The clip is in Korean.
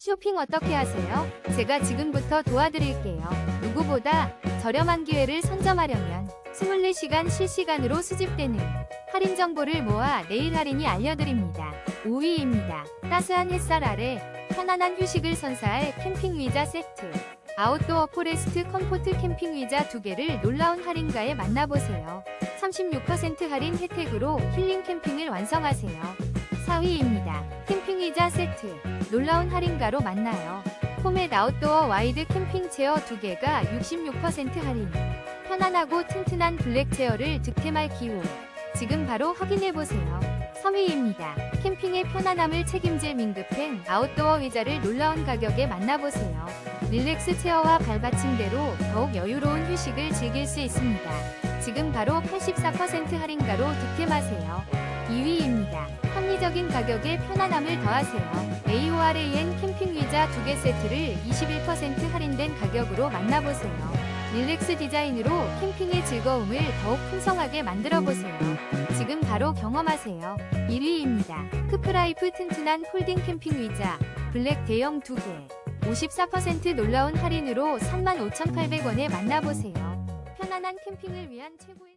쇼핑 어떻게 하세요? 제가 지금부터 도와드릴게요. 누구보다 저렴한 기회를 선점하려면 24시간 실시간으로 수집되는 할인 정보를 모아 내일 할인이 알려드립니다. 5위입니다. 따스한 햇살 아래 편안한 휴식을 선사할 캠핑 의자 세트. 아웃도어 포레스트 컴포트 캠핑 의자 2개를 놀라운 할인가에 만나보세요. 36% 할인 혜택으로 힐링 캠핑을 완성하세요. 4위입니다. 캠핑 의자 세트. 놀라운 할인가로 만나요. 포맷 아웃도어 와이드 캠핑 체어 2개가 66% 할인. 편안하고 튼튼한 블랙 체어를 득템할 기호. 지금 바로 확인해보세요. 3위입니다. 캠핑의 편안함을 책임질 민급행 아웃도어 의자를 놀라운 가격에 만나보세요. 릴렉스 체어와 발받침대로 더욱 여유로운 휴식을 즐길 수 있습니다. 지금 바로 84% 할인가로 득템하세요. 2위입니다. 합리적인 가격에 편안함을 더하세요. AORAN 캠핑 의자 2개 세트를 21% 할인된 가격으로 만나보세요. 릴렉스 디자인으로 캠핑의 즐거움을 더욱 풍성하게 만들어보세요. 지금 바로 경험하세요. 1위입니다. 크프라이프 튼튼한 폴딩 캠핑 의자 블랙 대형 2개 54% 놀라운 할인으로 35,800원에 만나보세요. 편안한 캠핑을 위한 최고의